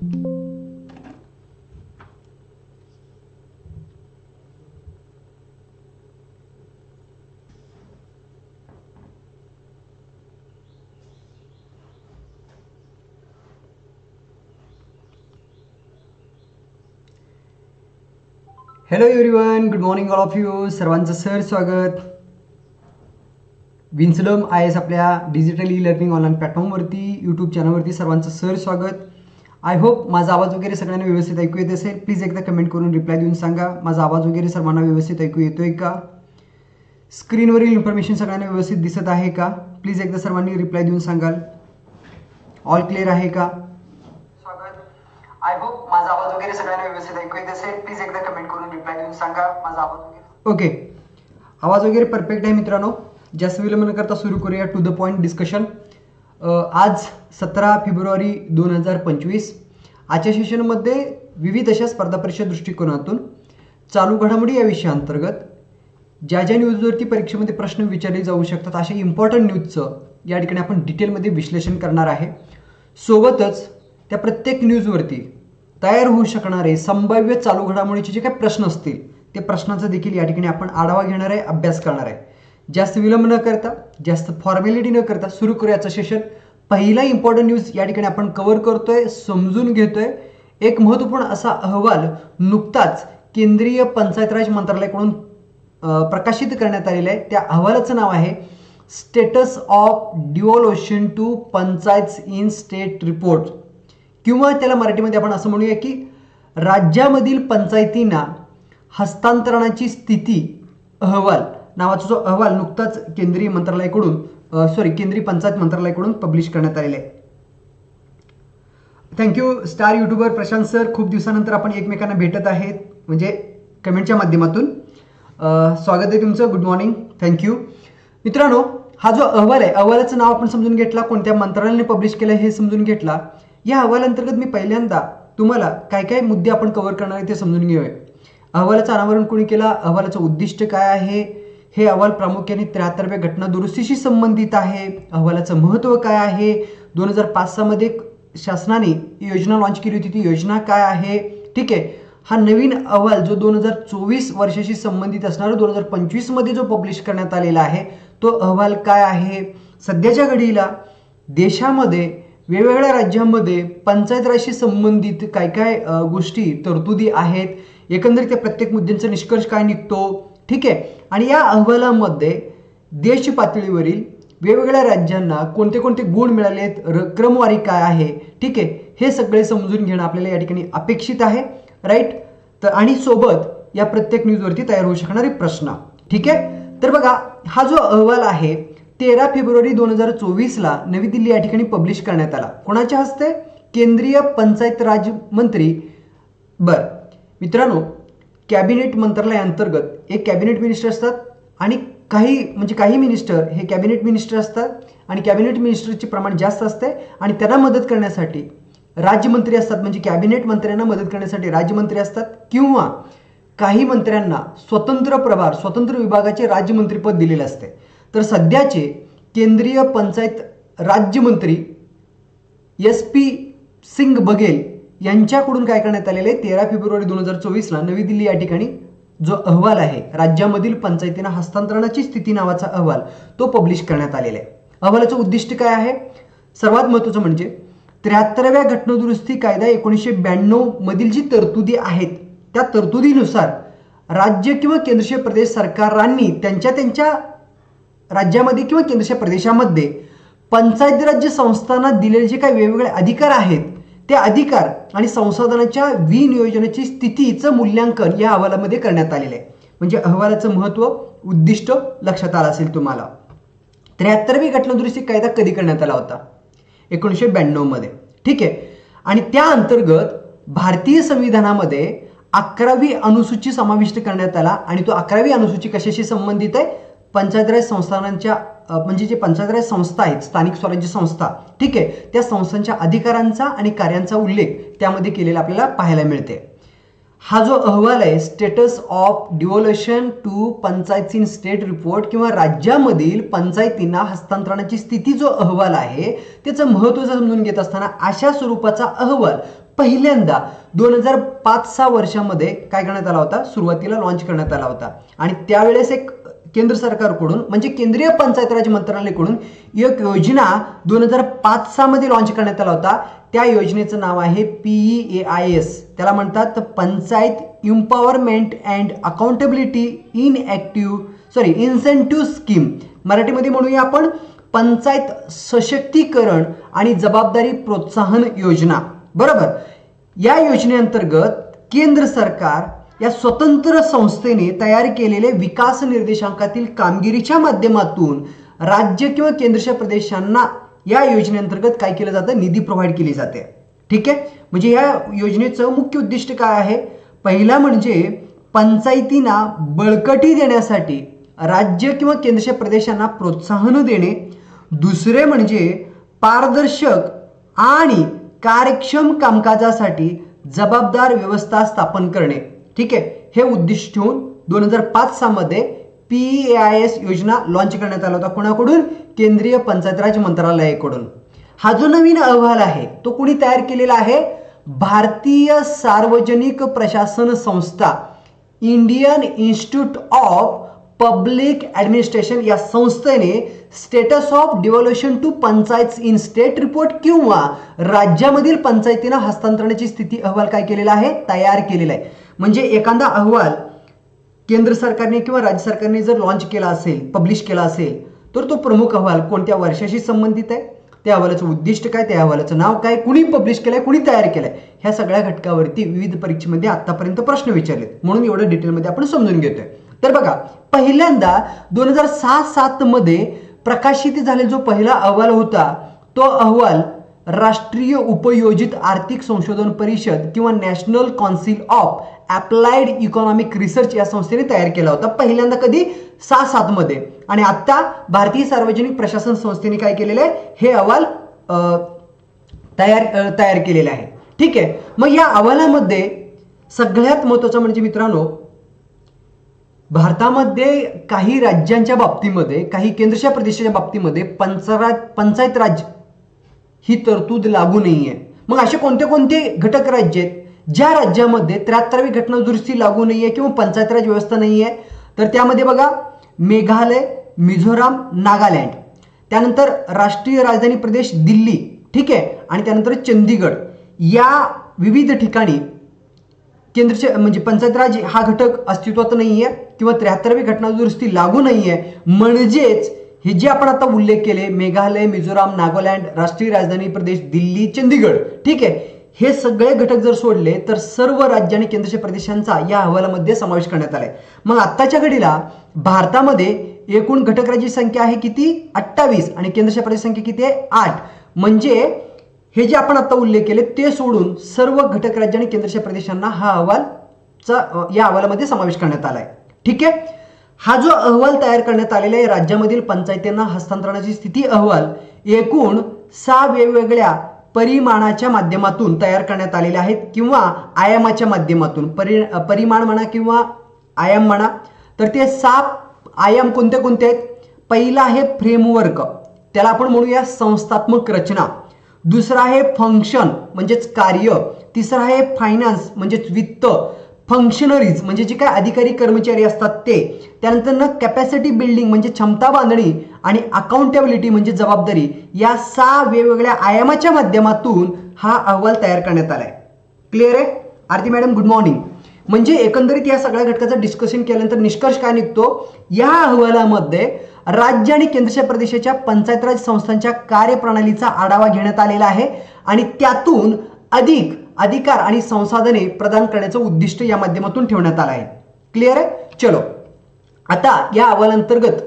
Hello everyone good morning all of you सर्वांचं sir स्वागत. Winsdom I S आपल्या digital E learning online प्लॅटफॉर्मवरती YouTube चॅनलवरती सर्वांचं सर स्वागत. आय होप माझा आवाज वगैरे सगळ्यांना व्यवस्थित ऐकू येत असेल. प्लीज एकदा कमेंट करून रिप्लाय देऊन सांगा. माझा आवाज वगैरे सर्वांना व्यवस्थित ऐकू येतोय का? स्क्रीनवरील इन्फॉर्मेशन सगळ्यांना व्यवस्थित दिसत आहे का? प्लीज एकदा सर्वांनी रिप्लाय देऊन सांगाल. ऑल क्लिअर आहे का? स्वागत आय होप माझा आवाज वगैरे सगळ्यांना व्यवस्थित ऐकू येत असेल. प्लीज एकदा कमेंट करून रिप्लाय देऊन सांगा. माझा आवाज वगैरे ओके आवाज वगैरे परफेक्ट आहे मित्रांनो. जास्त विलंब न करता सुरू करूया टू द पॉईंट डिस्कशन आज सतरा फेब्रुवारी दोन हजार पंचवीस आजच्या सेशनमध्ये विविध अशा स्पर्धा परीक्षा दृष्टिकोनातून चालू घडामोडी या विषयाअंतर्गत ज्या ज्या न्यूजवरती परीक्षेमध्ये प्रश्न विचारले जाऊ शकतात अशा इम्पॉर्टंट न्यूजचं या ठिकाणी आपण डिटेलमध्ये विश्लेषण करणार आहे. सोबतच त्या प्रत्येक न्यूजवरती तयार होऊ शकणारे संभाव्य चालू घडामोडीचे जे काही प्रश्न असतील ते प्रश्नांचा देखील या ठिकाणी आपण आढावा घेणार आहे अभ्यास करणार आहे. जास्त विलंब न करता जास्त फॉर्मॅलिटी न करता सुरू करूयाचं सेशन पहिला इम्पॉर्टंट न्यूज या ठिकाणी आपण कव्हर करतोय समजून घेतोय. एक महत्त्वपूर्ण असा अहवाल नुकताच केंद्रीय पंचायत राज मंत्रालयाकडून प्रकाशित करण्यात आलेलं आहे. त्या अहवालाचं नाव आहे status of devolution to panchayat in state report किंवा त्याला मराठीमध्ये आपण असं म्हणूया की राज्यामधील पंचायतींना हस्तांतरणाची स्थिती अहवाल. नावाचा जो अहवाल नुकताच केंद्रीय मंत्रालयाकडून सॉरी केंद्रीय पंचायत मंत्रालयाकडून पब्लिश करण्यात आलेला आहे. Thank you star YouTuber Prashant sir खूप दिवसानंतर आपण एकमेकांना भेटत आहेत म्हणजे कमेंटच्या माध्यमातून. स्वागत आहे तुमचं. गुड मॉर्निंग थँक्यू मित्रांनो हा जो अहवाल आहे अहवालाचं नाव आपण समजून घेतला कोणत्या मंत्रालयाने पब्लिश केलं हे समजून घेतला. या अहवालांतर्गत मी पहिल्यांदा तुम्हाला काय काय मुद्दे आपण कव्हर करणार आहे ते समजून घेऊया. अहवालाचं अनावरण कोणी केला? अहवालाचं उद्दिष्ट काय आहे? हे अहवाल प्रामुख्याने त्र्याहत्तरव्या घटना दुरुस्तीशी संबंधित आहे. अहवालाचं महत्त्व काय आहे? दोन हजार पाच सहामध्ये शासनाने योजना लॉन्च केली होती. ती योजना काय आहे? ठीक आहे. हा नवीन अहवाल जो दोन हजार चोवीस वर्षाशी संबंधित असणारा दोन हजार पंचवीसमध्ये जो पब्लिश करण्यात आलेला आहे तो अहवाल काय आहे? सध्याच्या घडीला देशामध्ये वेगवेगळ्या राज्यांमध्ये पंचायत राजशी संबंधित काय काय गोष्टी तरतुदी आहेत. एकंदरीत त्या प्रत्येक मुद्द्यांचा निष्कर्ष काय निघतो? ठीक आहे? आणि या अहवालामध्ये देश पातळीवरील वेगवेगळ्या राज्यांना कोणते कोणते गुण मिळाले आहेत? र- क्रमवारी काय आहे? ठीक आहे? हे सगळे समजून घेणं आपल्याला या ठिकाणी अपेक्षित आहे. राईट तर आणि सोबत या प्रत्येक न्यूजवरती तयार होऊ शकणारे प्रश्न. ठीक आहे? तर बघा हा जो अहवाल आहे तेरा फेब्रुवारी दोन हजार चोवीसला नवी दिल्ली या ठिकाणी पब्लिश करण्यात आला. कोणाच्या हस्ते? केंद्रीय पंचायत राज मंत्री. बर. मित्रांनो कॅबिनेट मंत्रालयाअंतर्गत एक कॅबिनेट मिनिस्टर असतात आणि काही म्हणजे काही मिनिस्टर हे कॅबिनेट मिनिस्टर असतात आणि कॅबिनेट मिनिस्टरचे प्रमाण जास्त असते आणि त्यांना मदत करण्यासाठी राज्यमंत्री असतात. म्हणजे कॅबिनेट मंत्र्यांना मदत करण्यासाठी राज्यमंत्री असतात किंवा काही मंत्र्यांना स्वतंत्र प्रभार स्वतंत्र विभागाचे राज्यमंत्रीपद दिलेले असते. तर सध्याचे केंद्रीय पंचायत राज्यमंत्री एस पी सिंग बघेल यांच्याकडून काय करण्यात आलेलं आहे? तेरा फेब्रुवारी दोन हजार चोवीसला नवी दिल्ली या ठिकाणी जो अहवाल आहे राज्यामधील पंचायतींना हस्तांतरणाची स्थिती नावाचा अहवाल तो पब्लिश करण्यात आलेला आहे. अहवालाचं उद्दिष्ट काय आहे? सर्वात महत्त्वाचं म्हणजे त्र्याहत्तराव्या घटनादुरुस्ती कायदा एकोणीसशे ब्याण्णव मधील जी तरतुदी आहेत त्या तरतुदीनुसार राज्य किंवा केंद्रशासित प्रदेश सरकारांनी त्यांच्या त्यांच्या राज्यामध्ये किंवा केंद्रशासित प्रदेशामध्ये पंचायत राज्य संस्थांना दिलेले जे काही वेगवेगळे अधिकार आहेत ते अधिकार आणि संसाधनाच्या विनियोजनाची स्थितीचं मूल्यांकन या अहवालामध्ये करण्यात आलेलं आहे. म्हणजे अहवालाचं महत्त्व उद्दिष्ट लक्षात आलं असेल तुम्हाला. त्र्याहत्तरवी घटनादुरुस्ती कायदा कधी करण्यात आला होता? एकोणीसशे ब्याण्णवमध्ये. ठीक आहे? आणि त्या अंतर्गत भारतीय संविधानामध्ये अकरावी अनुसूची समाविष्ट करण्यात आला आणि तो अकरावी अनुसूची कशाशी संबंधित आहे? पंचायत राज संस्थानांच्या म्हणजे जे पंचाग्रह संस्था आहेत स्थानिक स्वराज्य संस्था ठीक आहे त्या संस्थांच्या अधिकारांचा आणि कार्यांचा उल्लेख त्यामध्ये केलेला आपल्याला पाहायला मिळते. हा जो अहवाल आहे status of devolution to panchayat in state report किंवा राज्यामधील पंचायतींना हस्तांतरणाची स्थिती जो अहवाल आहे त्याचं महत्त्व समजून घेत असताना अशा स्वरूपाचा अहवाल पहिल्यांदा दोन हजार पाच सहा वर्षामध्ये काय करण्यात आला होता? सुरुवातीला लॉन्च करण्यात आला होता. आणि त्यावेळेस एक केंद्र सरकारकडून म्हणजे केंद्रीय पंचायत राज मंत्रालयाकडून एक योजना दोन हजार पाच सहा मध्ये लॉन्च करण्यात आला होता. त्या योजनेचं नाव आहे पीई ए आय एस त्याला म्हणतात panchayat empowerment and accountability in active sorry incentive scheme मराठीमध्ये म्हणूया आपण पंचायत सशक्तीकरण आणि जबाबदारी प्रोत्साहन योजना. बरोबर? या योजनेअंतर्गत केंद्र सरकार या स्वतंत्र संस्थेने तयार केलेले विकास निर्देशांकातील कामगिरीच्या माध्यमातून राज्य किंवा केंद्रशासित प्रदेशांना या योजनेअंतर्गत काय केलं जातं? निधी प्रोव्हाइड केली जाते. ठीक आहे? म्हणजे या योजनेचं मुख्य उद्दिष्ट काय आहे? पहिला म्हणजे पंचायतींना बळकटी देण्यासाठी राज्य किंवा केंद्रशासित प्रदेशांना प्रोत्साहन देणे. दुसरे म्हणजे पारदर्शक आणि कार्यक्षम कामकाजासाठी जबाबदार व्यवस्था स्थापन करणे. ठीक आहे? हे उद्दिष्ट ठेवून दोन हजार पाच मध्ये पी आय एस योजना लॉन्च करण्यात आला होता कोणाकडून? केंद्रीय पंचायत राज मंत्रालयाकडून. हा जो नवीन अहवाल आहे तो कुणी तयार केलेला आहे? भारतीय सार्वजनिक प्रशासन संस्था Indian Institute of Public Administration या संस्थेने status of devolution to panchayat in state report किंवा राज्यामधील पंचायतींना हस्तांतरणाची स्थिती अहवाल काय केलेला आहे? तयार केलेला आहे. म्हणजे एखादा अहवाल केंद्र सरकारने किंवा राज्य सरकारने जर लॉन्च केला असेल पब्लिश केला असेल तर तो प्रमुख अहवाल कोणत्या वर्षाशी संबंधित आहे? त्या अहवालाचं उद्दिष्ट काय? त्या अहवालाचं नाव काय? कुणी पब्लिश केलंय? कुणी तयार केलंय? ह्या सगळ्या घटकावरती विविध परीक्षेमध्ये आतापर्यंत प्रश्न विचारलेत. म्हणून एवढं डिटेलमध्ये आपण समजून घेतोय. तर बघा पहिल्यांदा दोन हजार सहा सात मध्ये प्रकाशित झालेला जो पहिला अहवाल होता तो अहवाल राष्ट्रीय उपयोजित आर्थिक संशोधन परिषद किंवा National Council of Applied Economic Research या संस्थेने तयार केला होता. पहिल्यांदा कधी? सहा सात मध्ये. आणि आता भारतीय सार्वजनिक प्रशासन संस्थेने काय केलेलं आहे? हे अहवाल अं, तयार तयार केलेले आहे. ठीक आहे? मग या अहवालामध्ये सगळ्यात महत्वाचं म्हणजे मित्रांनो भारतामध्ये काही राज्यांच्या बाबतीमध्ये काही केंद्रशासित प्रदेशाच्या बाबतीमध्ये पंचरा पंचायत राज ही तरतूद लागू नाही आहे मग असे कोणते कोणते घटक राज्य आहेत? ज्या राज्यामध्ये त्र्याहत्तरावी घटना दुरुस्ती लागू नाही आहे किंवा पंचायत राज व्यवस्था नाही आहे तर त्यामध्ये बघा मेघालय मिझोराम नागालँड. त्यानंतर राष्ट्रीय राजधानी प्रदेश दिल्ली ठीक आहे? आणि त्यानंतर चंदीगड. या विविध ठिकाणी केंद्रचे म्हणजे पंचायत राज हा घटक अस्तित्वात नाही आहे किंवा त्र्याहत्तरावी घटना दुरुस्ती लागू नाही आहे म्हणजेच हे जे आपण आता उल्लेख केले मेघालय मिझोराम नागालँड राष्ट्रीय राजधानी प्रदेश दिल्ली चंदीगड ठीक आहे? हे सगळे घटक जर सोडले तर सर्व राज्य आणि केंद्रशासित प्रदेशांचा या अहवालामध्ये समावेश करण्यात आलाय. मग आत्ताच्या घडीला भारतामध्ये एकूण घटक राज्याची संख्या आहे किती? अठ्ठावीस. आणि केंद्रशासित प्रदेश संख्या किती आहे? आठ. म्हणजे हे जे आपण आता उल्लेख केले ते सोडून सर्व घटक राज्य आणि केंद्रशासित प्रदेशांना हा अहवालचा या अहवालामध्ये समावेश करण्यात आलाय. ठीक आहे? हा जो अहवाल तयार करण्यात आलेला आहे राज्यामधील पंचायतींना हस्तांतरणाची स्थिती अहवाल एकूण सहा वेगवेगळ्या परिमाणाच्या माध्यमातून तयार करण्यात आलेले आहेत किंवा आयामाच्या माध्यमातून. परि परिमाण म्हणा किंवा आयाम म्हणा तर ते सहा आयाम कोणते कोणते आहेत? पहिला आहे फ्रेमवर्क त्याला आपण म्हणूया संस्थात्मक रचना. दुसरा आहे फंक्शन म्हणजेच कार्य. तिसरा आहे फायनान्स म्हणजेच वित्त. फंक्शनरीज म्हणजे जे काय अधिकारी कर्मचारी असतात ते त्यानंतर ना कॅपॅसिटी बिल्डिंग म्हणजे क्षमता बांधणी आणि अकाउंटेबिलिटी म्हणजे जबाबदारी या सहा वेगवेगळ्या आयामाच्या माध्यमातून हा अहवाल तयार करण्यात आलाय. क्लिअर आहे? आरती मॅडम गुड मॉर्निंग म्हणजे एकंदरीत या सगळ्या घटकाचं डिस्कशन केल्यानंतर निष्कर्ष काय निघतो? या अहवालामध्ये राज्य आणि केंद्रशासित प्रदेशाच्या पंचायत राज संस्थांच्या कार्यप्रणालीचा आढावा घेण्यात आलेला आहे आणि त्यातून अधिक अधिकार आणि संसाधने प्रदान करण्याचं उद्दिष्ट या माध्यमातून ठेवण्यात आलं आहे. क्लिअर आहे? चलो. आता या अहवालांतर्गत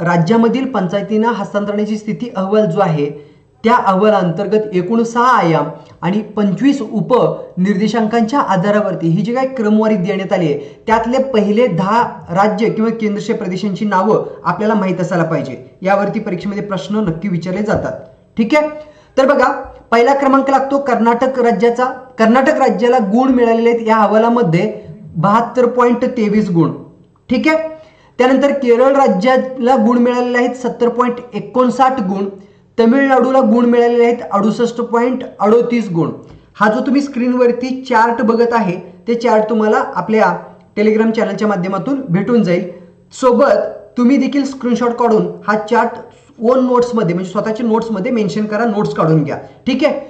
राज्यामधील पंचायतींना हस्तांतरणाची स्थिती अहवाल जो आहे त्या अहवालांतर्गत एकूण सहा आयाम आणि पंचवीस उप निर्देशांकांच्या आधारावरती ही जी काही क्रमवारी देण्यात आली आहे त्यातले पहिले दहा राज्य किंवा केंद्रशासित प्रदेशांची नावं आपल्याला माहीत असायला पाहिजे. यावरती परीक्षेमध्ये प्रश्न नक्की विचारले जातात. ठीक आहे? तर बघा पहिला क्रमांक लागतो कर्नाटक राज्याचा. कर्नाटक राज्याला गुण मिळालेले आहेत या अहवालामध्ये बहात्तर पॉईंट तेवीस गुण. ठीक आहे? त्यानंतर केरळ राज्याला गुण मिळालेले आहेत सत्तर पॉईंट एकोणसाठ गुण. तमिळनाडूला गुण मिळालेले आहेत अडुसष्ट पॉईंट अडोतीस गुण. हा जो तुम्ही स्क्रीनवरती चार्ट बघत आहे ते चार्ट तुम्हाला आपल्या टेलिग्राम चॅनलच्या माध्यमातून भेटून जाईल. सोबत तुम्ही देखील स्क्रीनशॉट काढून हा चार्ट ओन नोट्समध्ये म्हणजे स्वतःच्या नोट्समध्ये मेन्शन करा नोट्स काढून घ्या. ठीक आहे?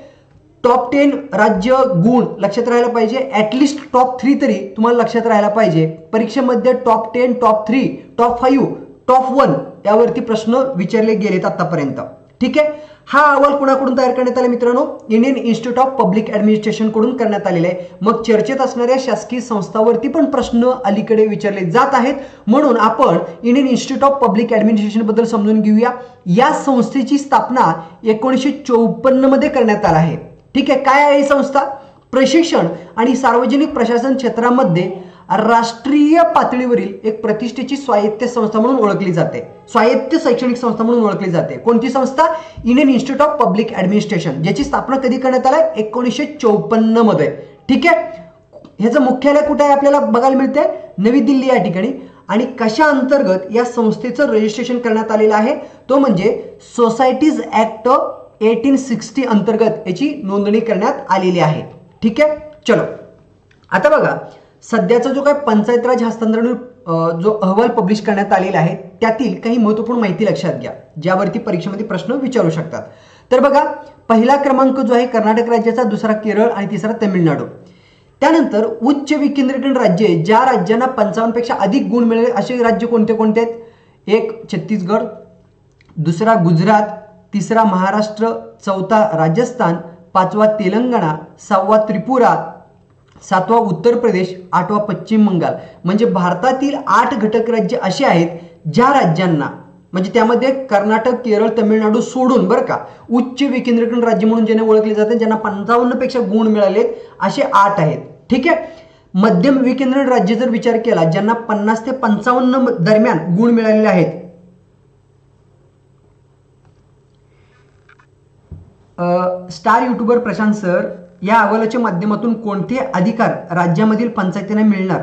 टॉप टेन राज्य गुण लक्षात राहायला पाहिजे. ॲटलिस्ट टॉप थ्री तरी तुम्हाला लक्षात राहायला पाहिजे. परीक्षेमध्ये top ten top three top five top one यावरती प्रश्न विचारले गेलेत आतापर्यंत. ठीक आहे? हा अहवाल कुणाकडून तयार करण्यात आला मित्रांनो? इंडियन इन्स्टिट्यूट ऑफ पब्लिक ऍडमिनिस्ट्रेशनकडून करण्यात आलेला. आहे मग चर्चेत असणाऱ्या शासकीय संस्थावरती पण प्रश्न अलीकडे विचारले जात आहेत. म्हणून आपण इंडियन इन्स्टिट्यूट ऑफ पब्लिक ऍडमिनिस्ट्रेशनबद्दल समजून घेऊया. या संस्थेची स्थापना एकोणीसशे चौपन्नमध्ये करण्यात आला आहे. ठीक आहे काय आहे ही संस्था? प्रशिक्षण आणि सार्वजनिक प्रशासन क्षेत्रामध्ये राष्ट्रीय पातळीवरील एक प्रतिष्ठेची स्वायत्त संस्था म्हणून ओळखली जाते. स्वायत्त शैक्षणिक संस्था म्हणून ओळखली जाते. कोणती संस्था? Indian Institute of Public Administration ज्याची स्थापना कधी करण्यात आलाय एकोणीसशे चौपन्नमध्ये. ठीक आहे? ह्याचं मुख्यालय कुठे आहे आपल्याला बघायला मिळते नवी दिल्ली या ठिकाणी. आणि कशा अंतर्गत या संस्थेचं रजिस्ट्रेशन करण्यात आलेलं आहे? तो म्हणजे सोसायटीज ऍक्ट एटीन सिक्स्टी अंतर्गत याची नोंदणी करण्यात आलेली आहे. ठीक आहे? चलो. आता बघा. सध्याचा जो काय पंचायत राज हस्तांतरण जो अहवाल पब्लिश करण्यात आलेला आहे त्यातील काही महत्त्वपूर्ण माहिती लक्षात घ्या ज्यावरती परीक्षेमध्ये प्रश्न विचारू शकतात. तर बघा पहिला क्रमांक जो आहे कर्नाटक राज्याचा दुसरा केरळ आणि तिसरा तमिळनाडू. त्यानंतर उच्च विकेंद्रीकरण राज्ये ज्या राज्यांना पंचावन्नपेक्षा अधिक गुण मिळाले असे राज्य कोणते कोणते आहेत? एक छत्तीसगड दुसरा गुजरात तिसरा महाराष्ट्र चौथा राजस्थान पाचवा तेलंगणा सहावा त्रिपुरा सातवा उत्तर प्रदेश आठवा पश्चिम बंगाल. म्हणजे भारतातील आठ घटक राज्य असे आहेत ज्या राज्यांना म्हणजे त्यामध्ये कर्नाटक केरळ तमिळनाडू सोडून बरं का उच्च विकेंद्रीकरण राज्य म्हणून ज्यांना ओळखले जाते ज्यांना पंचावन्नपेक्षा गुण मिळालेत असे आठ आहेत. ठीक आहे? मध्यम विकेंद्रीकरण राज्य जर विचार केला ज्यांना पन्नास ते पंचावन्न दरम्यान गुण मिळालेले आहेत. स्टार युट्यूबर प्रशांत सर या अहवालाच्या माध्यमातून कोणते अधिकार राज्यामधील पंचायतींना मिळणार?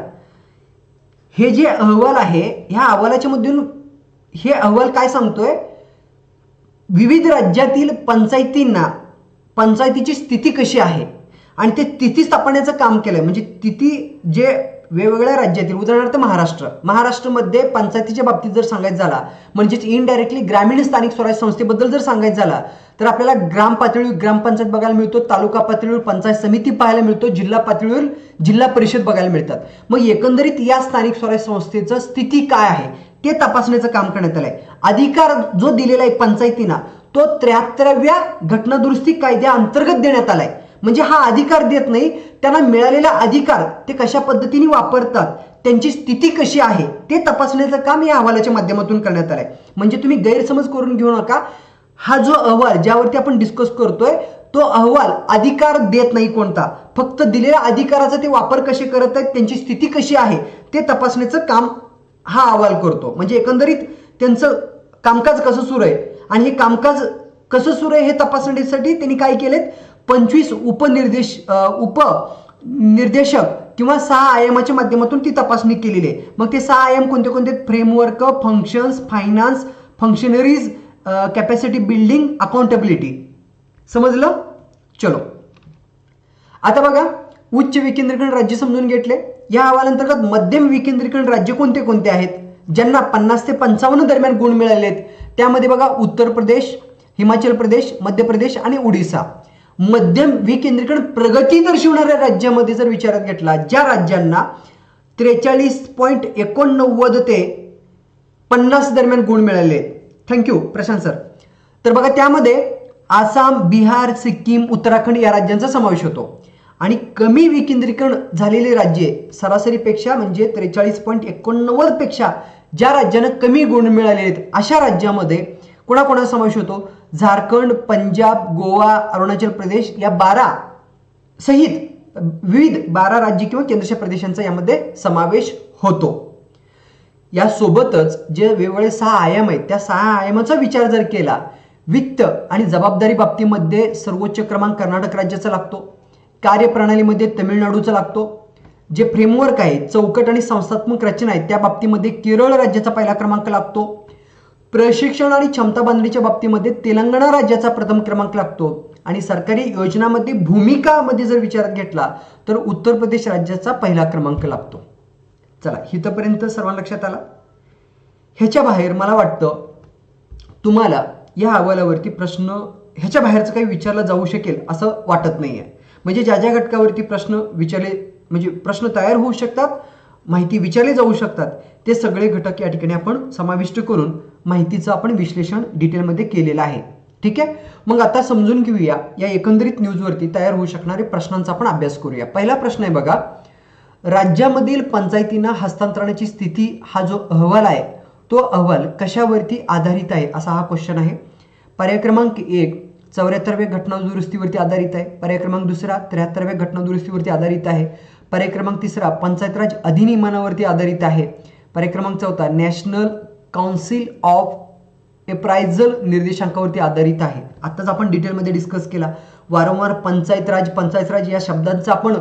हे जे अहवाल आहे ह्या अहवालाच्या मधून हे अहवाल काय सांगतोय? विविध राज्यातील पंचायतींना पंचायतीची स्थिती कशी आहे? आणि ते तिथी स्थापण्याचं काम केलंय. म्हणजे तिथी जे वेगवेगळ्या राज्यातील उदाहरणार्थ महाराष्ट्र. महाराष्ट्रमध्ये पंचायतीच्या बाबतीत जर सांगायचं झाला म्हणजेच इनडायरेक्टली ग्रामीण स्थानिक स्वराज्य संस्थेबद्दल जर सांगायचं झाला तर आपल्याला ग्राम पातळीवर ग्रामपंचायत बघायला मिळतो तालुका पातळीवर पंचायत समिती पाहायला मिळतो जिल्हा पातळीवर जिल्हा परिषद बघायला मिळतात. मग एकंदरीत या स्थानिक स्वराज्य संस्थेचं स्थिती काय आहे ते तपासण्याचं काम करण्यात आलंय. अधिकार जो दिलेला आहे पंचायतींना तो त्र्याहत्तराव्या घटनादुरुस्ती कायद्या अंतर्गत देण्यात आलाय. म्हणजे हा अधिकार देत नाही त्यांना मिळालेला अधिकार ते कशा पद्धतीने वापरतात त्यांची स्थिती कशी आहे ते तपासण्याचं काम या अहवालाच्या माध्यमातून करण्यात आलं आहे म्हणजे तुम्ही गैरसमज करून घेऊ नका. हा जो अहवाल ज्यावरती आपण डिस्कस करतोय तो अहवाल अधिकार देत नाही कोणता. फक्त दिलेल्या अधिकाराचा ते वापर कसे करत आहेत त्यांची स्थिती कशी आहे ते तपासण्याचं काम हा अहवाल करतो. म्हणजे एकंदरीत त्यांचं कामकाज कसं सुरू आहे आणि हे कामकाज कसं सुरू आहे हे तपासण्यासाठी त्यांनी काय केलेत पंचवीस उपनिर्देश उप निर्देशक किंवा सहा आयामाच्या माध्यमातून ती तपासणी केलेली आहे. मग ते सहा आयाम कोणते कोणते? Framework functions finance functionaries capacity building accountability समजलं? चलो. आता बघा उच्च विकेंद्रीकरण राज्य समजून घेतले. या अहवालांतर्गत मध्यम विकेंद्रीकरण राज्य कोणते कोणते आहेत? ज्यांना पन्नास ते पंचावन्न दरम्यान गुण मिळाले आहेत त्यामध्ये बघा उत्तर प्रदेश हिमाचल प्रदेश मध्य प्रदेश आणि ओडिसा. मध्यम विकेंद्रीकरण प्रगती दर्शवणाऱ्या राज्यामध्ये जर विचारात घेतला ज्या राज्यांना त्रेचाळीस पॉईंट एकोणनव्वद ते पन्नास दरम्यान गुण मिळाले. Thank you Prashant sir. तर बघा त्यामध्ये आसाम बिहार सिक्कीम उत्तराखंड या राज्यांचा समावेश होतो. आणि कमी विकेंद्रीकरण झालेले राज्ये सरासरीपेक्षा म्हणजे त्रेचाळीस पॉईंट एकोणनव्वदपेक्षा ज्या राज्यानं कमी गुण मिळाले आहेत अशा राज्यामध्ये कोणाकोणाचा समावेश होतो? झारखंड पंजाब गोवा अरुणाचल प्रदेश या बारा सहित विविध बारा राज्य किंवा केंद्रशासित प्रदेशांचा यामध्ये समावेश होतो. यासोबतच जे वेगवेगळे सहा आयाम आहेत त्या सहा आयामाचा विचार जर केला वित्त आणि जबाबदारी बाबतीमध्ये सर्वोच्च क्रमांक कर्नाटक राज्याचा लागतो कार्यप्रणालीमध्ये तमिळनाडूचा लागतो जे फ्रेमवर्क आहे चौकट आणि संस्थात्मक रचना आहे त्या बाबतीमध्ये केरळ राज्याचा पहिला क्रमांक लागतो प्रशिक्षण आणि क्षमता बांधणीच्या बाबतीमध्ये तेलंगणा राज्याचा प्रथम क्रमांक लागतो. आणि सरकारी योजनामध्ये भूमिकामध्ये जर विचारात घेतला तर उत्तर प्रदेश राज्याचा पहिला क्रमांक लागतो. चला इथंपर्यंत सर्वांना लक्षात आला? ह्याच्या बाहेर मला वाटतं तुम्हाला या अहवालावरती प्रश्न ह्याच्या बाहेरचं काही विचारलं जाऊ शकेल असं वाटत नाही आहे म्हणजे ज्या ज्या घटकावरती प्रश्न विचारले म्हणजे प्रश्न तयार होऊ शकतात माहिती विचारले जाऊ शकतात ते सगळे घटक या ठिकाणी आपण समाविष्ट करून माहितीचं आपण विश्लेषण डिटेलमध्ये केलेलं आहे. ठीक आहे? मग आता समजून घेऊया. या एकंदरीत न्यूजवरती तयार होऊ शकणारे प्रश्नांचा आपण अभ्यास करूया. पहिला प्रश्न आहे बघा. राज्यामधील पंचायतींना हस्तांतरणाची स्थिती हा जो अहवाल आहे तो अहवाल कशावरती आधारित आहे असा हा क्वेश्चन आहे. पर्याय क्रमांक एक चौऱ्याहत्तरव्या घटना दुरुस्तीवरती आधारित आहे. पर्याय क्रमांक दुसरा त्र्याहत्तरव्या घटना दुरुस्तीवरती आधारित आहे. पर्याय क्रमांक तिसरा पंचायत राज अधिनियमानावरती आधारित आहे. पर्याय क्रमांक चौथा नॅशनल काउन्सिल ऑफ एप्रायझल निर्देशांकावरती आधारित आहे. आत्ताच आपण डिटेलमध्ये डिस्कस केला. वारंवार पंचायत राज पंचायत राज या शब्दांचा आपण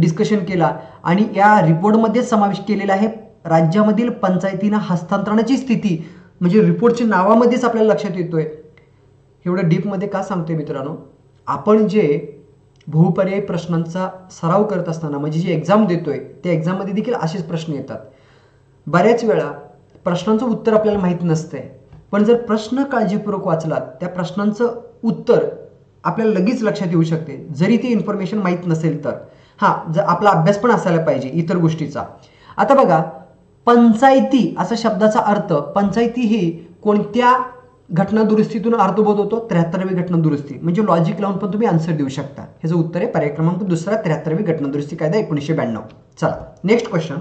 डिस्कशन केला. आणि या रिपोर्टमध्ये समावेश केलेला आहे राज्यामधील पंचायतींना हस्तांतरणाची स्थिती म्हणजे रिपोर्टच्या नावामध्येच आपल्याला लक्षात येतोय. एवढं डीपमध्ये का सांगतोय मित्रांनो? आपण जे बहुपर्यायी प्रश्नांचा सराव करत असताना म्हणजे जी एक्झाम देतोय त्या एक्झाममध्ये देखील असेच प्रश्न येतात. बऱ्याच वेळा प्रश्नांचं उत्तर आपल्याला माहीत नसतंय. पण जर प्रश्न काळजीपूर्वक वाचलात त्या प्रश्नांचं उत्तर आपल्याला लगेच लक्षात येऊ शकते. जरी ती इन्फॉर्मेशन माहीत नसेल तर. हां जर आपला अभ्यास पण असायला पाहिजे इतर गोष्टीचा. आता बघा पंचायती असा शब्दाचा अर्थ पंचायती ही कोणत्या घटना दुरुस्तीतून अर्थबोध होतो? त्र्याहत्तरवी घटना दुरुस्ती. म्हणजे लॉजिक लावून पण तुम्ही आन्सर देऊ शकता. ह्याचं उत्तर आहे पर्याय क्रमांक दुसरा त्र्याहत्तरवी घटना दुरुस्ती कायदा एकोणीसशे ब्याण्णव. चला नेक्स्ट क्वेश्चन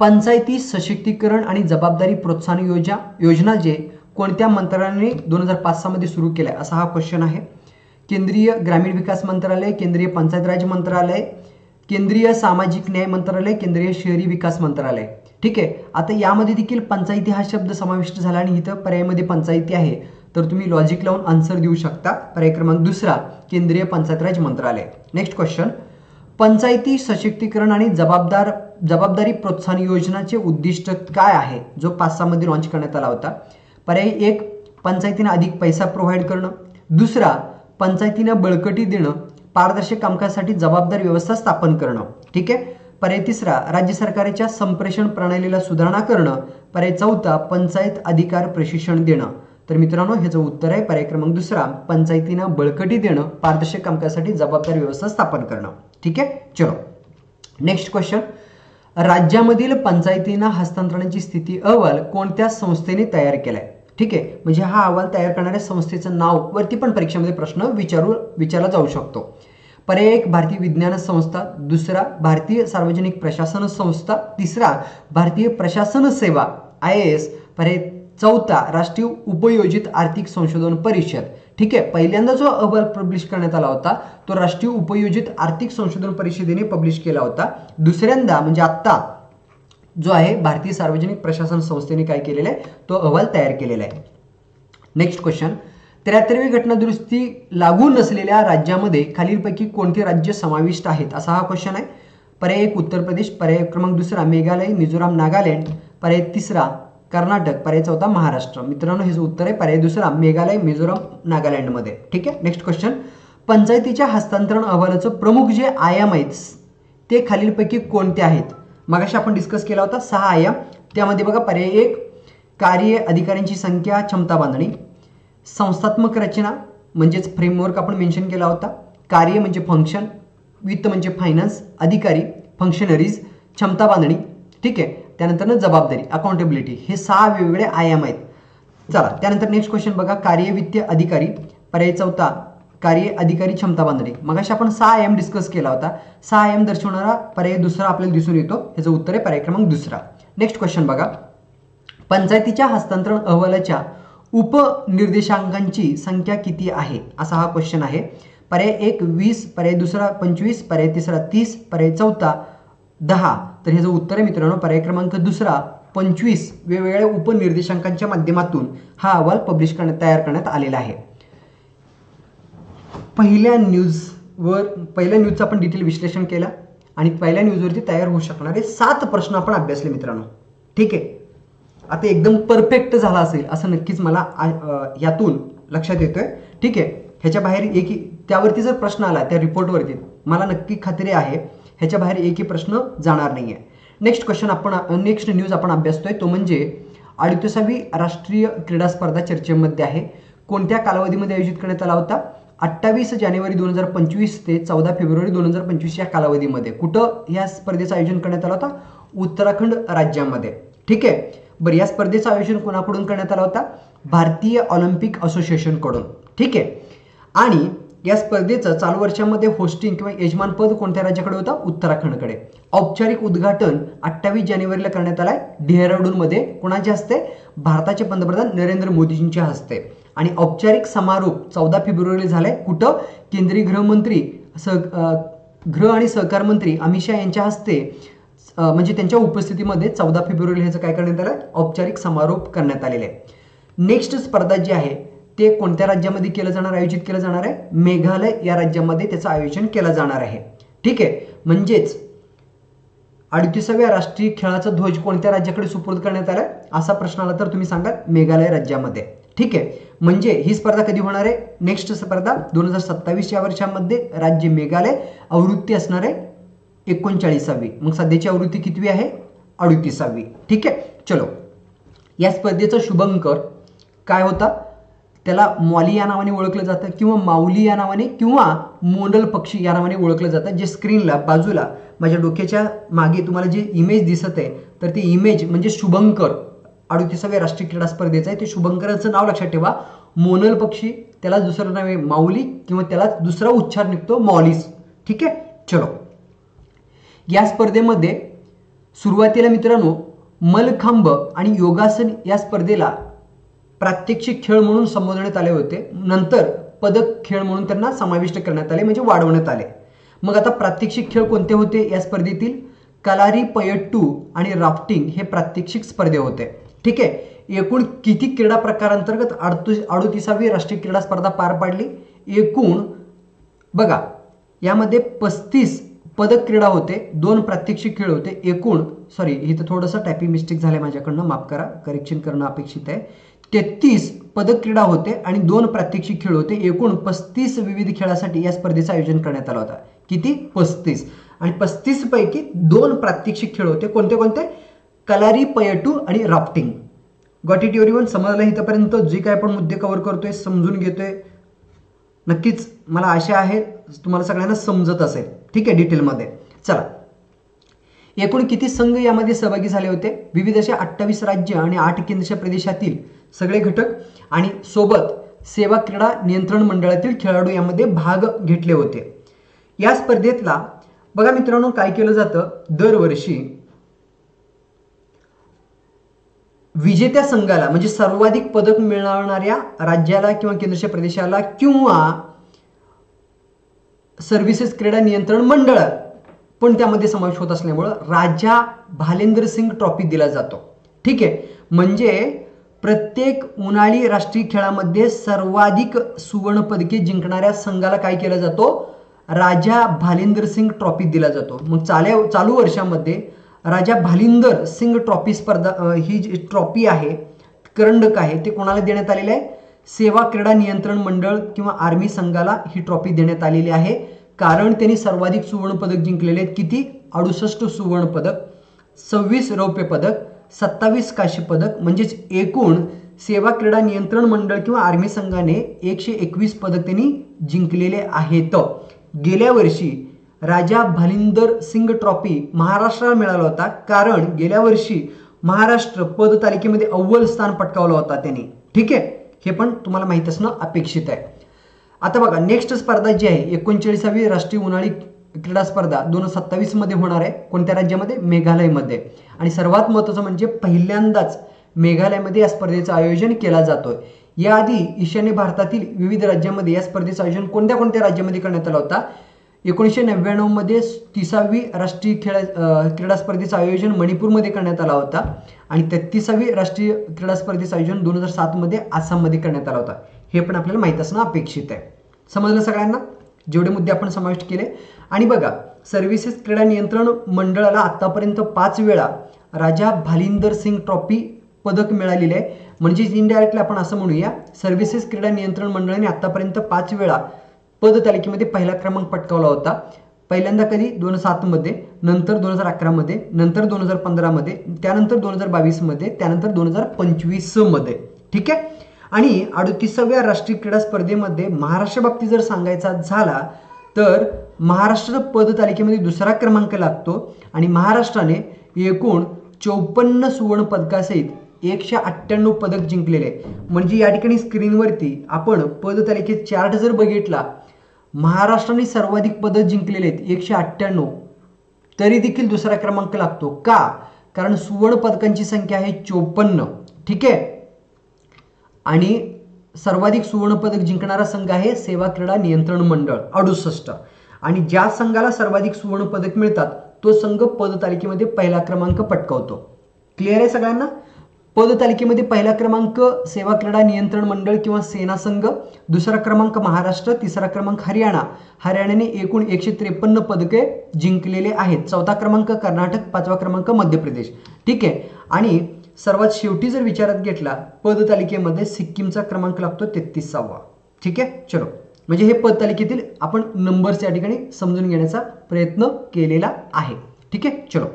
पंचायती सशक्तीकरण आणि जबाबदारी प्रोत्साहन योजना योजना जे कोणत्या मंत्रालयाने दोन हजार पाच सहामध्ये सुरू केलं आहे असा हा क्वेश्चन आहे. केंद्रीय ग्रामीण विकास मंत्रालय केंद्रीय पंचायत राज मंत्रालय केंद्रीय सामाजिक न्याय मंत्रालय केंद्रीय शहरी विकास मंत्रालय. ठीक आहे? आता यामध्ये देखील पंचायती हा शब्द समाविष्ट झाला आणि इथं पर्यायमध्ये पंचायती आहे. तर तुम्ही लॉजिक लावून आन्सर देऊ शकता. पर्याय क्रमांक दुसरा केंद्रीय पंचायत राज मंत्रालय. नेक्स्ट क्वेश्चन पंचायती सशक्तीकरण आणि जबाबदार जबाबदारी प्रोत्साहन योजनाचे उद्दिष्ट काय आहे? जो पाच सहामध्ये लॉन्च करण्यात आला होता. पर्यायी एक पंचायतीनं अधिक पैसा प्रोव्हाइड करणं. दुसरा पंचायतीनं बळकटी देणं. पारदर्शक कामकाजासाठी जबाबदार व्यवस्था स्थापन करणं. ठीक आहे? पर्याय तिसरा राज्य सरकारच्या संप्रेषण प्रणालीला सुधारणा करणं. पर्याय चौथा पंचायत अधिकार प्रशिक्षण देणं. तर मित्रांनो ह्याचं उत्तर आहे पर्याय क्रमांक दुसरा पंचायतीनं बळकटी देणं. पारदर्शक कामकाजासाठी जबाबदार व्यवस्था स्थापन करणं. ठीक आहे? चलो. नेक्स्ट क्वेश्चन राज्यामधील पंचायतींना हस्तांतरणाची स्थिती अहवाल कोणत्या संस्थेने तयार केलाय? ठीक आहे? म्हणजे हा अहवाल तयार करणाऱ्या संस्थेचं नाव वरती पण परीक्षेमध्ये प्रश्न विचारू विचारला जाऊ शकतो. पर्याय एक भारतीय विज्ञान संस्था. दुसरा भारतीय सार्वजनिक प्रशासन संस्था. तिसरा भारतीय प्रशासन सेवा आय ए एस. पर्याय चौथा राष्ट्रीय उपयोजित आर्थिक संशोधन परिषद. ठीक आहे? पहिल्यांदा जो अहवाल पब्लिश करण्यात आला होता तो राष्ट्रीय उपयोजित आर्थिक संशोधन परिषदेने पब्लिश केला होता. दुसऱ्यांदा म्हणजे आत्ता जो आहे भारतीय सार्वजनिक प्रशासन संस्थेने काय केलेला आहे तो अहवाल तयार केलेला आहे. नेक्स्ट क्वेश्चन त्र्याहत्तरवी घटना दुरुस्ती लागू नसलेल्या राज्यामध्ये खालीलपैकी कोणते राज्य समाविष्ट आहेत? असा हा क्वेश्चन आहे. पर्याय एक उत्तर प्रदेश पर्याय क्रमांक दुसरा मेघालय मिझोराम नागालँड पर्याय तिसरा कर्नाटक पर्याय चौथा महाराष्ट्र. मित्रांनो हे उत्तर आहे. पर्याय दुसरा मेघालय मिझोराम नागालँडमध्ये. ठीक आहे? नेक्स्ट क्वेश्चन पंचायतीच्या हस्तांतरण अहवालाचं प्रमुख जे आयाम आहेत ते खालीलपैकी कोणते आहेत? मगाशी आपण डिस्कस केला होता सहा आयाम. त्यामध्ये बघा पर्याय एक कार्य अधिकाऱ्यांची संख्या क्षमता बांधणी. संस्थात्मक रचना म्हणजेच फ्रेमवर्क आपण मेन्शन केला होता. कार्य म्हणजे फंक्शन वित्त म्हणजे फायनान्स अधिकारी फंक्शनरीज क्षमता बांधणी. ठीक आहे? त्यानंतर जबाबदारी अकाउंटेबिलिटी हे सहा वेगवेगळे आयाम आहेत. चला त्यानंतर नेक्स्ट क्वेश्चन बघा. कार्यवित्तीय अधिकारी पर्याय चौथा कार्य अधिकारी क्षमता बांधणी. मगाशी आपण सहा आयाम डिस्कस केला होता. सहा आयाम दर्शवणारा पर्याय दुसरा आपल्याला दिसून येतो. ह्याचं उत्तर आहे पर्याय क्रमांक दुसरा. नेक्स्ट क्वेश्चन बघा. पंचायतीच्या हस्तांतरण अहवालाच्या उपनिर्देशांकांची संख्या किती आहे? असा हा क्वेश्चन आहे. पर्याय एक वीस पर्याय दुसरा पंचवीस पर्याय तिसरा तीस पर्याय चौथा दहा. तर ह्याचं उत्तर आहे मित्रांनो पर्याय क्रमांक दुसरा पंचवीस वेगवेगळ्या उपनिर्देशांकांच्या माध्यमातून हा अहवाल पब्लिश करण्यात तयार करण्यात आलेला आहे. पहिल्या न्यूजवर पहिल्या न्यूजचं आपण डिटेल विश्लेषण केलं आणि पहिल्या न्यूजवरती तयार होऊ शकणारे सात प्रश्न आपण अभ्यासले मित्रांनो. ठीक आहे? आता एकदम परफेक्ट झाला असेल असं नक्कीच मला यातून लक्षात येतोय. ठीक आहे? ह्याच्या बाहेर एक त्यावरती जर प्रश्न आला त्या रिपोर्टवरती मला नक्की खात्री आहे. ह्याच्या बाहेर एकही प्रश्न जाणार नाही आहे नेक्स्ट क्वेश्चन आपण नेक्स्ट न्यूज आपण अभ्यासतोय तो म्हणजे अडतीसावी राष्ट्रीय क्रीडा स्पर्धा चर्चेमध्ये आहे. कोणत्या कालावधीमध्ये आयोजित करण्यात आला होता? अठ्ठावीस जानेवारी दोन हजार पंचवीस ते चौदा फेब्रुवारी दोन हजार पंचवीस या कालावधीमध्ये. कुठं या स्पर्धेचं आयोजन करण्यात आलं होतं? उत्तराखंड राज्यामध्ये. ठीक आहे? बरं या स्पर्धेचं आयोजन कोणाकडून करण्यात आलं होता? भारतीय ऑलिम्पिक असोसिएशनकडून. ठीक आहे? आणि या स्पर्धेचं चालू वर्षामध्ये होस्टिंग किंवा यजमानपद कोणत्या राज्याकडे होतं? उत्तराखंडकडे. औपचारिक उद्घाटन अठ्ठावीस जानेवारीला करण्यात आलंय. डेहराडूनमध्ये कोणाच्या हस्ते? भारताचे पंतप्रधान नरेंद्र मोदीजींच्या हस्ते. आणि औपचारिक समारोप चौदा फेब्रुवारीला झालाय. कुठं? केंद्रीय गृहमंत्री सह गृह आणि सहकार मंत्री अमित शहा यांच्या हस्ते म्हणजे त्यांच्या उपस्थितीमध्ये चौदा फेब्रुवारी ह्याचं काय करण्यात आलं औपचारिक समारोप करण्यात आलेले आहे. नेक्स्ट स्पर्धा जी आहे ते कोणत्या राज्यामध्ये केलं जाणार आयोजित केलं जाणार आहे? मेघालय या राज्यामध्ये त्याचं आयोजन केलं जाणार आहे. ठीक आहे? म्हणजेच अडतीसाव्या राष्ट्रीय खेळाचा ध्वज कोणत्या राज्याकडे सुपूर्द करण्यात आलाय? असा प्रश्न आला तर तुम्ही सांगा मेघालय राज्यामध्ये. ठीक आहे? म्हणजे ही स्पर्धा कधी होणार आहे? नेक्स्ट स्पर्धा दोन हजार सत्तावीस या वर्षामध्ये राज्य मेघालय आवृत्ती असणार आहे एकोणचाळीसावी. मग सध्याची आवृत्ती कितवी आहे? अडतीसावी. ठीक आहे? चलो. या स्पर्धेचा शुभंकर काय होता? त्याला मॉली या नावाने ओळखलं जातं किंवा माऊली या नावाने किंवा मोंडल पक्षी या नावाने ओळखलं जातं जे स्क्रीनला बाजूला माझ्या डोक्याच्या मागे तुम्हाला जे इमेज दिसत आहे तर ती इमेज म्हणजे शुभंकर. अडतीसाव्या राष्ट्रीय क्रीडा स्पर्धेचं आहे ते शुभंकराचं नाव लक्षात ठेवा. मोनल पक्षी त्याला दुसरं नाव आहे माऊली किंवा त्याला दुसरा उच्चार निघतो मॉलिस. ठीक आहे? चलो. या स्पर्धेमध्ये सुरुवातीला मित्रांनो मलखांब आणि योगासन या स्पर्धेला प्रात्यक्षिक खेळ म्हणून संबोधण्यात आले होते. नंतर पदक खेळ म्हणून त्यांना समाविष्ट करण्यात आले म्हणजे वाढवण्यात आले. मग आता प्रात्यक्षिक खेळ कोणते होते या स्पर्धेतील? कलारी पयट्टू आणि राफ्टिंग हे प्रात्यक्षिक स्पर्धे होते. ठीक आहे एकूण किती क्रीडा प्रकारांतर्गत अडतु अडुतीसावी राष्ट्रीय क्रीडा स्पर्धा पार पाडली? एकूण बघा यामध्ये पस्तीस पदक क्रीडा होते दोन प्रात्यक्षिक खेळ होते. एकूण सॉरी इथं थोडंसं टायपिंग मिस्टेक झालं माझ्याकडनं माफ करा करेक्शन करणं अपेक्षित आहे. तेहतीस पदक क्रीडा होते आणि दोन प्रात्यक्षिक खेळ होते. एकूण पस्तीस विविध खेळासाठी या स्पर्धेचं आयोजन करण्यात आलं होतं. किती? पस्तीस. आणि पस्तीस पैकी दोन प्रात्यक्षिक खेळ होते. कोणते कोणते? कलारी पयटू आणि राफ्टिंग. गॉट इट वन समजलं इथंपर्यंत. जे काय आपण मुद्दे कव्हर करतोय समजून घेतोय. नक्कीच मला आशा आहे तुम्हाला सगळ्यांना समजत असेल. ठीक आहे डिटेलमध्ये चला. एकूण किती संघ यामध्ये सहभागी झाले होते? विविध असे अठ्ठावीस राज्य आणि आठ केंद्रशासित प्रदेशातील सगळे घटक आणि सोबत सेवा क्रीडा नियंत्रण मंडळातील खेळाडू यामध्ये भाग घेतले होते. या स्पर्धेतला बघा मित्रांनो काय केलं जातं? दरवर्षी विजेत्या संघाला म्हणजे सर्वाधिक पदक मिळवणाऱ्या राज्याला किंवा केंद्रशासित प्रदेशाला किंवा सर्व्हिसेस क्रीडा नियंत्रण मंडळ पण त्यामध्ये समावेश होत असल्यामुळं राजा भालेंद्र सिंग ट्रॉफी दिला जातो. ठीक आहे? म्हणजे प्रत्येक उन्हाळी राष्ट्रीय खेळामध्ये सर्वाधिक सुवर्णपदके जिंकणाऱ्या संघाला काय केला जातो? राजा भालिंदर सिंग ट्रॉफी दिला जातो. मग चाल्या चालू वर्षामध्ये राजा भालिंदर सिंग ट्रॉफी स्पर्धा ही जी ट्रॉफी आहे करंडक आहे ते कोणाला देण्यात आलेले आहे? सेवा क्रीडा नियंत्रण मंडळ किंवा आर्मी संघाला ही ट्रॉफी देण्यात आलेली आहे. कारण त्यांनी सर्वाधिक सुवर्ण पदक जिंकलेले आहेत. किती? अडुसष्ट सुवर्ण पदक सव्वीस रौप्य पदक सत्तावीस काशी पदक म्हणजेच एकूण सेवा क्रीडा नियंत्रण मंडळ किंवा आर्मी संघाने एकशे एकवीस पदक त्यांनी जिंकलेले आहेत. गेल्या वर्षी राजा भालिंदर सिंग ट्रॉफी महाराष्ट्राला मिळाला होता. कारण गेल्या वर्षी महाराष्ट्र पद तालिकेमध्ये अव्वल स्थान पटकावला होता त्यांनी. ठीक आहे? हे पण तुम्हाला माहीत असणं अपेक्षित आहे. आता बघा नेक्स्ट स्पर्धा जी आहे एकोणचाळीसावी राष्ट्रीय उन्हाळी क्रीडा स्पर्धा दोन हजार सत्तावीसमध्ये होणार आहे कोणत्या राज्यामध्ये? मेघालयमध्ये. आणि सर्वात महत्त्वाचं म्हणजे पहिल्यांदाच मेघालयमध्ये या स्पर्धेचं आयोजन केला जातोय. याआधी ईशान्य भारतातील विविध राज्यांमध्ये या स्पर्धेचं आयोजन कोणत्या कोणत्या राज्यामध्ये करण्यात आला होता? एकोणीसशे नव्याण्णवमध्ये तिसावी राष्ट्रीय खेळ क्रीडा स्पर्धेचं आयोजन मणिपूरमध्ये करण्यात आला होता. आणि तेहत्तीसावी राष्ट्रीय क्रीडा स्पर्धेचं आयोजन दोन हजार सातमध्ये आसाममध्ये करण्यात आला होता. हे पण आपल्याला माहीत असणं अपेक्षित आहे. समजलं सगळ्यांना? जेवढे मुद्दे आपण समाविष्ट केले. आणि बघा सर्व्हिसेस क्रीडा नियंत्रण मंडळाला आतापर्यंत पाच वेळा राजा भालिंदर सिंग ट्रॉफी पदक मिळालेले आहे. म्हणजेच इनडायरेक्टली आपण असं म्हणूया सर्व्हिसेस क्रीडा नियंत्रण मंडळाने आतापर्यंत पाच वेळा पद तालिकेमध्ये पहिला क्रमांक पटकावला होता. पहिल्यांदा कधी? दोन हजार सातमध्ये नंतर दोन हजार अकरामध्ये नंतर दोन हजार पंधरामध्ये त्यानंतर दोन हजार बावीसमध्ये त्यानंतर दोन हजार पंचवीसमध्ये ठीक आहे? आणि अडतीसाव्या राष्ट्रीय क्रीडा स्पर्धेमध्ये महाराष्ट्र बाबतीत जर सांगायचा झाला तर महाराष्ट्र पद तालिकेमध्ये दुसरा क्रमांक लागतो आणि महाराष्ट्राने एकूण चौपन्न सुवर्ण पदकासहित एकशे अठ्ठ्याण्णव पदक जिंकलेले. आहे. म्हणजे या ठिकाणी स्क्रीनवरती आपण पद तालिकेत चार्ट जर बघितला महाराष्ट्राने सर्वाधिक पदक जिंकलेले आहेत एकशे अठ्ठ्याण्णव. तरी देखील दुसरा क्रमांक लागतो. का? कारण सुवर्ण पदकांची संख्या आहे चोपन्न. ठीक आहे? आणि सर्वाधिक सुवर्णपदक जिंकणारा संघ आहे सेवा क्रीडा नियंत्रण मंडळ अडुसष्ट. आणि ज्या संघाला सर्वाधिक सुवर्णपदक मिळतात तो संघ पदतालिकेमध्ये पहिला क्रमांक पटकावतो. क्लिअर आहे सगळ्यांना? पदतालिकेमध्ये पहिला क्रमांक सेवा क्रीडा नियंत्रण मंडळ किंवा सेना संघ दुसरा क्रमांक महाराष्ट्र तिसरा क्रमांक हरियाणा. हरियाणाने एकूण एकशे त्रेपन्न पदके जिंकलेले आहेत. चौथा क्रमांक कर्नाटक पाचवा क्रमांक मध्य प्रदेश. ठीक आहे? आणि सर्वात शेवटी जर विचारात घेतला पद तालिकेमध्ये सिक्कीमचा क्रमांक लागतो तेहतीसावा ठीक आहे? चलो. म्हणजे हे पद तालिकेतील आपण नंबर्स या ठिकाणी समजून घेण्याचा प्रयत्न केलेला आहे. ठीक आहे? चलो.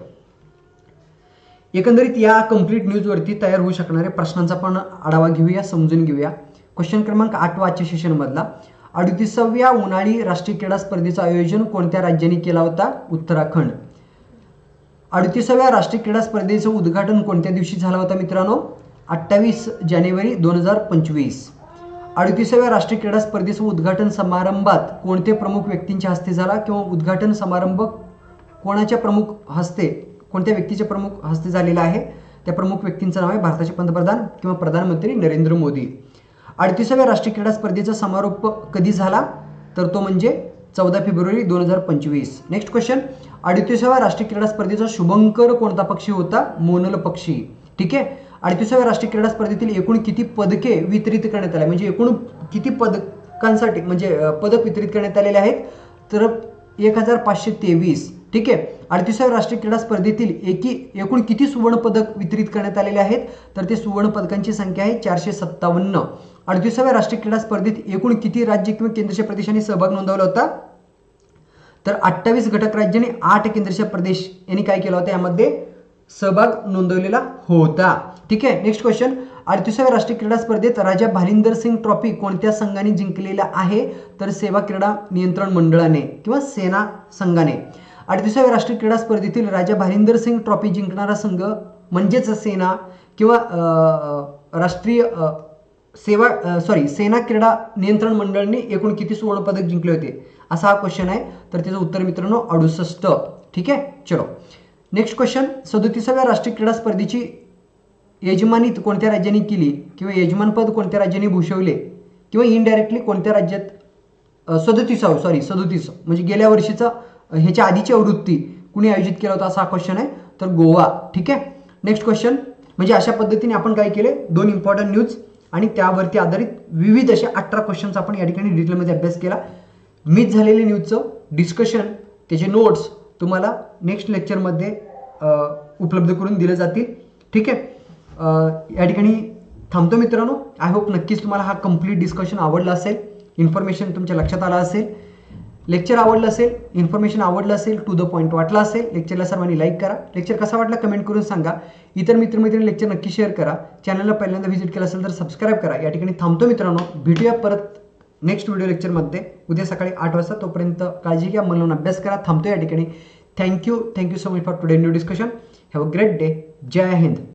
एकंदरीत या कंप्लीट न्यूजवरती तयार होऊ शकणाऱ्या प्रश्नांचा पण आढावा घेऊया समजून घेऊया. क्वेश्चन क्रमांक आठवा आजच्या सेशनमधला अडतीसाव्या उन्हाळी राष्ट्रीय क्रीडा स्पर्धेचं आयोजन कोणत्या राज्याने केला होता? उत्तराखंड. अडतीसाव्या राष्ट्रीय क्रीडा स्पर्धेचं उद्घाटन कोणत्या दिवशी झालं होतं मित्रांनो? अठ्ठावीस जानेवारी दोन हजार पंचवीस. अडतीसाव्या राष्ट्रीय क्रीडा स्पर्धेचं उद्घाटन समारंभात कोणते प्रमुख व्यक्तींच्या हस्ते झाला किंवा उद्घाटन समारंभ कोणाच्या प्रमुख हस्ते कोणत्या व्यक्तीच्या प्रमुख हस्ते झालेला आहे? त्या प्रमुख व्यक्तींचं नाव आहे भारताचे पंतप्रधान किंवा प्रधानमंत्री नरेंद्र मोदी. अडतीसाव्या राष्ट्रीय क्रीडा स्पर्धेचा समारोप कधी झाला? तर तो म्हणजे चौदा फेब्रुवारी दोन हजार पंचवीस. नेक्स्ट क्वेश्चन अडतीसाव्या राष्ट्रीय क्रीडा स्पर्धेचा शुभंकर कोणता पक्षी होता? मोनल पक्षी. ठीक आहे? अडतीसाव्या राष्ट्रीय क्रीडा स्पर्धेतील एकूण किती पदके वितरित करण्यात आले? म्हणजे एकूण किती पदकांसाठी म्हणजे पदक वितरित करण्यात आलेले आहेत? तर एक हजार पाचशे तेवीस. ठीक आहे? अडतीसाव्या राष्ट्रीय क्रीडा स्पर्धेतील एकी एकूण किती सुवर्ण पदक वितरित करण्यात आलेले आहेत? तर ते सुवर्ण पदकांची संख्या आहे चारशे सत्तावन्न. अडतीसाव्या राष्ट्रीय क्रीडा स्पर्धेत एकूण किती राज्य किंवा केंद्रशासित प्रदेशांनी सहभाग नोंदवला होता? तर अठ्ठावीस घटक राज्यांनी आठ केंद्रशासित प्रदेश यांनी काय केला होता? यामध्ये सहभाग नोंदवलेला होता. ठीक आहे? नेक्स्ट क्वेश्चन अडतीसाव्या राष्ट्रीय क्रीडा स्पर्धेत राजा भालिंदर सिंग ट्रॉफी कोणत्या संघाने जिंकलेला आहे? तर सेवा क्रीडा नियंत्रण मंडळाने किंवा सेना संघाने. अडतीसाव्या राष्ट्रीय क्रीडा स्पर्धेतील राजा भालिंदर सिंग ट्रॉफी जिंकणारा संघ म्हणजेच सेना किंवा राष्ट्रीय सेवा सॉरी सेना क्रीडा नियंत्रण मंडळाने एकूण किती सुवर्णपदक जिंकले होते? असा हा क्वेश्चन आहे. तर त्याचं उत्तर मित्रांनो अडुसष्ट. ठीक आहे? चलो. नेक्स्ट क्वेश्चन सदोतीसाव्या राष्ट्रीय क्रीडा स्पर्धेची यजमानी कोणत्या राज्यांनी केली? किंवा यजमानपद कोणत्या राज्यांनी भूषवले? किंवा इनडायरेक्टली कोणत्या राज्यात सदोतीसावं सॉरी सदोतीस. म्हणजे गेल्या वर्षीचा ह्याच्या आधीची आवृत्ती कुणी आयोजित केला होता असा हा क्वेश्चन आहे. तर गोवा. ठीक आहे? नेक्स्ट क्वेश्चन म्हणजे अशा पद्धतीने आपण काय केले? दोन इम्पॉर्टंट न्यूज आणि त्यावरती आधारित विविध असे अठरा क्वेश्चन्स आपण या ठिकाणी डिटेलमध्ये अभ्यास केला. मिस झालेले न्यूजचं डिस्कशन त्याचे नोट्स तुम्हाला नेक्स्ट लेक्चरमध्ये उपलब्ध करून दिले जातील. ठीक आहे? या ठिकाणी थांबतो मित्रांनो. आय होप नक्कीच तुम्हाला हा कंप्लीट डिस्कशन आवडला असेल. इन्फॉर्मेशन तुमच्या लक्षात आलं असेल. लेक्चर आवडलं असेल इन्फॉर्मेशन आवडलं असेल टू द पॉईंट वाटलं असेल लेक्चरला सर्वांनी लाईक करा. लेक्चर कसा वाटला कमेंट करून सांगा. इतर मित्रमैत्रिणी लेक्चर नक्की शेअर करा. चॅनलला पहिल्यांदा व्हिजिट केलं असेल तर सबस्क्राईब करा. या ठिकाणी थांबतो मित्रांनो. भेटूया परत नेक्स्ट व्हिडिओ लेक्चरमध्ये उद्या सकाळी आठ वाजता तोपर्यंत काळजी घ्या मन अभ्यास करा थांबतो या ठिकाणी. Thank you thank you so much for today new discussion have a great day Jai Hind